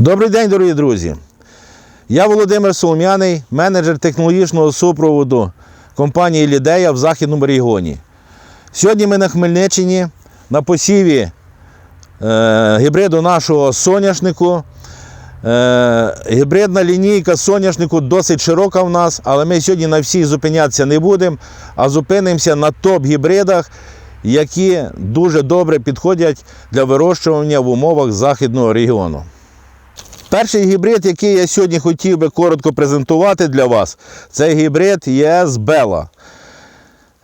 Добрий день, дорогі друзі. Я Володимир Солом'яний, менеджер технологічного супроводу компанії Лідея в Західному регіоні. Сьогодні ми на Хмельниччині на посіві е, гібриду нашого соняшнику. Е, гібридна лінійка соняшнику досить широка в нас, але ми сьогодні на всіх зупинятися не будемо, а зупинимося на топ-гібридах, які дуже добре підходять для вирощування в умовах західного регіону. Перший гібрид, який я сьогодні хотів би коротко презентувати для вас, це гібрид ЄС Бела.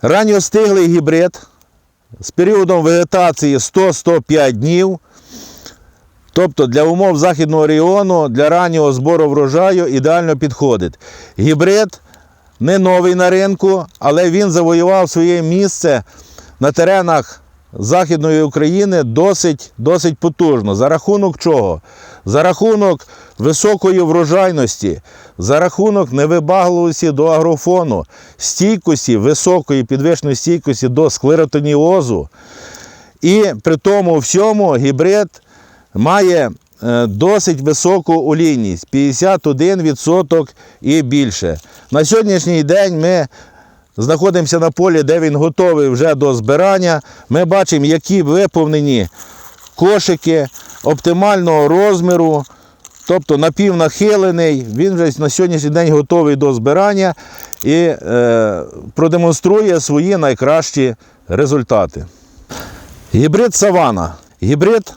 Ранньостиглий гібрид з періодом вегетації 100-105 днів. Тобто для умов західного регіону, для раннього збору врожаю ідеально підходить. Гібрид не новий на ринку, але він завоював своє місце на теренах Західної України досить, досить потужно. За рахунок чого? За рахунок високої врожайності, за рахунок невибагливості до агрофону, стійкості, високої підвищеної стійкості до склеротоніозу. І при тому всьому гібрид має е, досить високу олійність 51% і більше. На сьогоднішній день ми знаходимося на полі, де він готовий вже до збирання. Ми бачимо, які виповнені кошики оптимального розміру, тобто напівнахилений. Він вже на сьогоднішній день готовий до збирання і е, продемонструє свої найкращі результати. Гібрид Савана. Гібрид,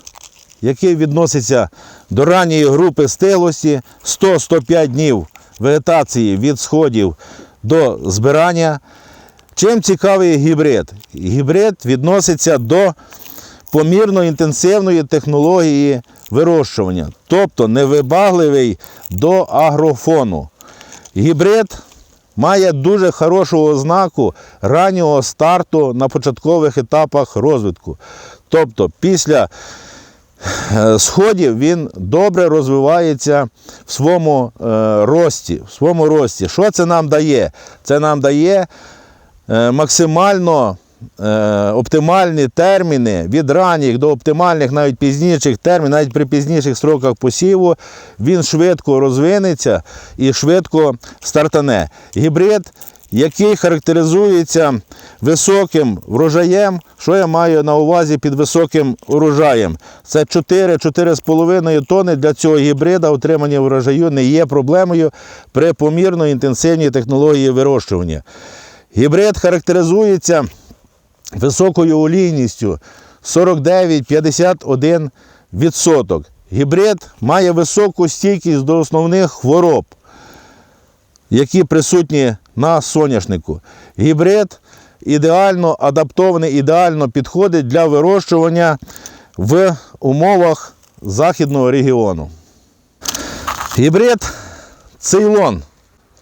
який відноситься до ранньої групи стиглості 100-105 днів вегетації від сходів до збирання. Чим цікавий гібрид? Гібрид відноситься до помірно інтенсивної технології вирощування, тобто невибагливий до агрофону. Гібрид має дуже хорошу ознаку раннього старту на початкових етапах розвитку. Тобто після сходів він добре розвивається в своєму е, рості. В своєму рості. Що це нам дає? Це нам дає е, максимально е, оптимальні терміни від ранніх до оптимальних, навіть пізніших термінів, навіть при пізніших строках посіву, він швидко розвинеться і швидко стартане. Гібрид, який характеризується високим врожаєм, що я маю на увазі під високим урожаєм? Це 4-4,5 тонни для цього гібрида отримання врожаю не є проблемою при помірно інтенсивній технології вирощування. Гібрид характеризується високою олійністю 49-51%. Гібрид має високу стійкість до основних хвороб, які присутні на соняшнику. Гібрид ідеально адаптований, ідеально підходить для вирощування в умовах західного регіону. Гібрид Цейлон.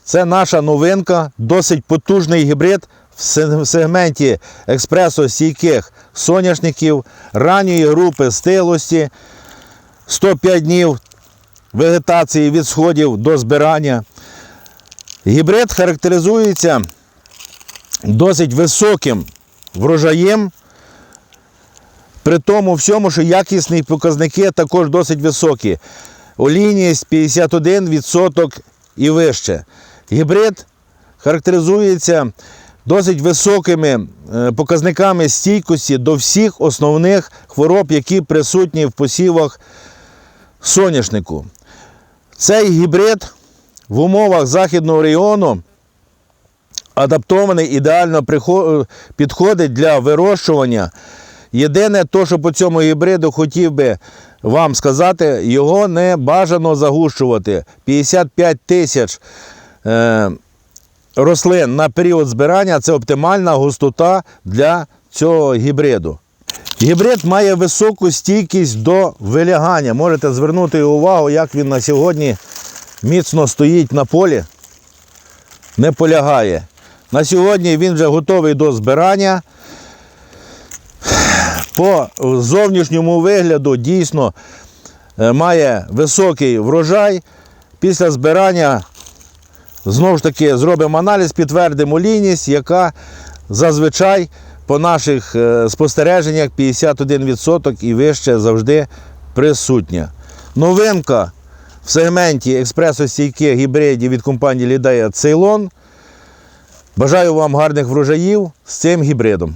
Це наша новинка, досить потужний гібрид в сегменті експресо-стійких соняшників, ранньої групи стилості, 105 днів вегетації від сходів до збирання. Гібрид характеризується досить високим врожаєм, при тому всьому, що якісні показники також досить високі. Олійність 51% і вище. Гібрид характеризується досить високими е, показниками стійкості до всіх основних хвороб, які присутні в посівах соняшнику. Цей гібрид в умовах західного регіону адаптований, ідеально підходить для вирощування. Єдине, то, що по цьому гібриду хотів би вам сказати, його не бажано загущувати. 55 тисяч е, рослин на період збирання це оптимальна густота для цього гібриду. Гібрид має високу стійкість до вилягання. Можете звернути увагу, як він на сьогодні міцно стоїть на полі, не полягає. На сьогодні він вже готовий до збирання. По зовнішньому вигляду дійсно е, має високий врожай. Після збирання знову ж таки зробимо аналіз, підтвердимо лінність, яка зазвичай по наших е, спостереженнях 51% і вище завжди присутня. Новинка в сегменті експресостійких гібридів від компанії Лідея Цейлон. Бажаю вам гарних врожаїв з цим гібридом.